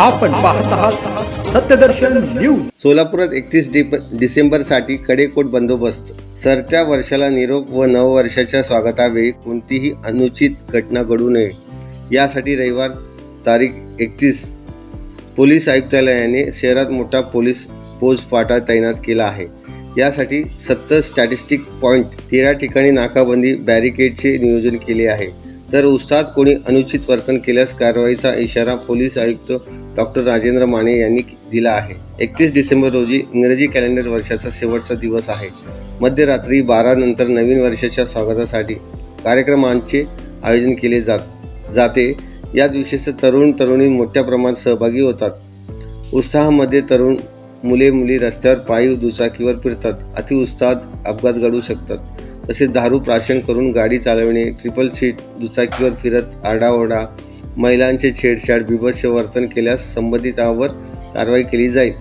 आपण पाहत आहात सत्यदर्शन न्यूज. सोलापुरात एकतीस डिप डिसेंबरसाठी कडेकोट बंदोबस्त. सरत्या वर्षाला निरोप व नववर्षाच्या स्वागतावेळी कोणतीही अनुचित घटना घडू नये. यासाठी रविवार तारीख एकतीस. पोलीस आयुक्तालयाने शहरात मोठा पोलीस पोजपाटा तैनात केला आहे. यासाठी सत्तर स्टॅटिस्टिक पॉईंट तेरा ठिकाणी नाकाबंदी बॅरिकेडचे नियोजन केले आहे. तर उत्साहात कोणी अनुचित वर्तन केल्यास कारवाईचा इशारा पोलीस आयुक्त डॉक्टर राजेंद्र माने यांनी दिला आहे. एकतीस डिसेंबर रोजी इंग्रजी कॅलेंडर वर्षाचा शेवटचा दिवस आहे. मध्यरात्री बारा नंतर नवीन वर्षाच्या स्वागतासाठी कार्यक्रमांचे आयोजन केले जात जाते. यात विशेषतः तरुण तरुणी मोठ्या प्रमाणात सहभागी होतात. उत्साहामध्ये तरुण मुले मुली रस्त्यावर पायी दुचाकीवर फिरतात. अतिउत्साहात अपघात घडू शकतात. तसेच दारू प्राशन करून गाडी चालवणे ट्रिपल सीट दुचाकीवर फिरत आरडाओरडा महिलांचे छेडछाड बिभत्स वर्तन केल्यास संबंधितावर कारवाई केली जाईल.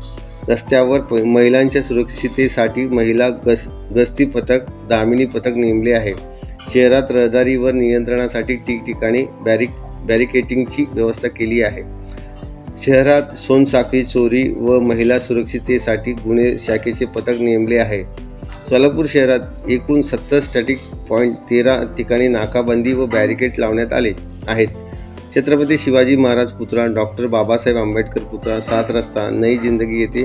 रस्त्यावर प- महिलांच्या सुरक्षितेसाठी महिला गस गस्ती पथक दामिनी पथक नेमले आहे. शहरात रहदारीवर नियंत्रणासाठी ठिकठिकाणी बॅरिक बॅरिकेटिंगची व्यवस्था केली आहे. शहरात सोनसाखळी चोरी व महिला सुरक्षितेसाठी गुन्हे शाखेचे पथक नेमले आहे. सोलापूर शहरात एकूण सत्तर स्टॅटिक पॉईंट तेरा ठिकाणी नाकाबंदी व बॅरिकेड लावण्यात आले आहेत. छत्रपती शिवाजी महाराज पुतळा डॉक्टर बाबासाहेब आंबेडकर पुतळा सात रस्ता नई जिंदगी येथे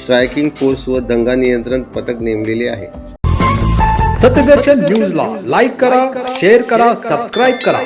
स्ट्रायकिंग फोर्स व दंगा नियंत्रण पथक नेमलेले आहे. सत्यदर्शन न्यूजला लाईक करा शेअर करा सबस्क्राईब करा.